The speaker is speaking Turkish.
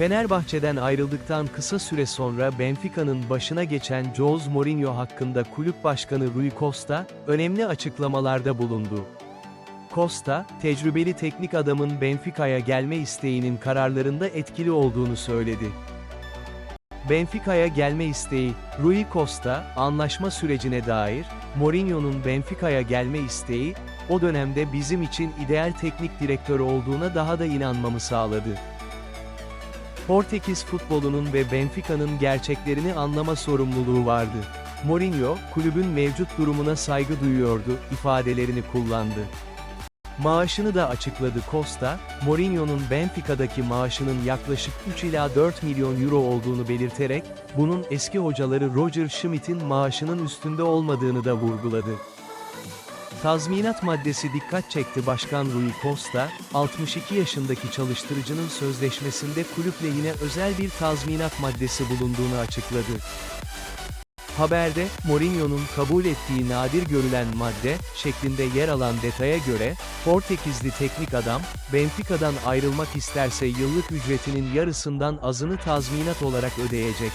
Fenerbahçe'den ayrıldıktan kısa süre sonra Benfica'nın başına geçen Jose Mourinho hakkında kulüp başkanı Rui Costa, önemli açıklamalarda bulundu. Costa, tecrübeli teknik adamın Benfica'ya gelme isteğinin kararlarında etkili olduğunu söyledi. Benfica'ya gelme isteği, Rui Costa, anlaşma sürecine dair, Mourinho'nun Benfica'ya gelme isteği, o dönemde bizim için ideal teknik direktör olduğuna daha da inanmamı sağladı. Portekiz futbolunun ve Benfica'nın gerçeklerini anlama sorumluluğu vardı. Mourinho, kulübün mevcut durumuna saygı duyuyordu, ifadelerini kullandı. Maaşını da açıkladı Costa, Mourinho'nun Benfica'daki maaşının yaklaşık 3 ila 4 milyon euro olduğunu belirterek, bunun eski hocaları Roger Schmidt'in maaşının üstünde olmadığını da vurguladı. Tazminat maddesi dikkat çekti Başkan Rui Costa, 62 yaşındaki çalıştırıcının sözleşmesinde kulüp lehine özel bir tazminat maddesi bulunduğunu açıkladı. Haberde, Mourinho'nun kabul ettiği nadir görülen madde, şeklinde yer alan detaya göre, Portekizli teknik adam, Benfica'dan ayrılmak isterse yıllık ücretinin yarısından azını tazminat olarak ödeyecek.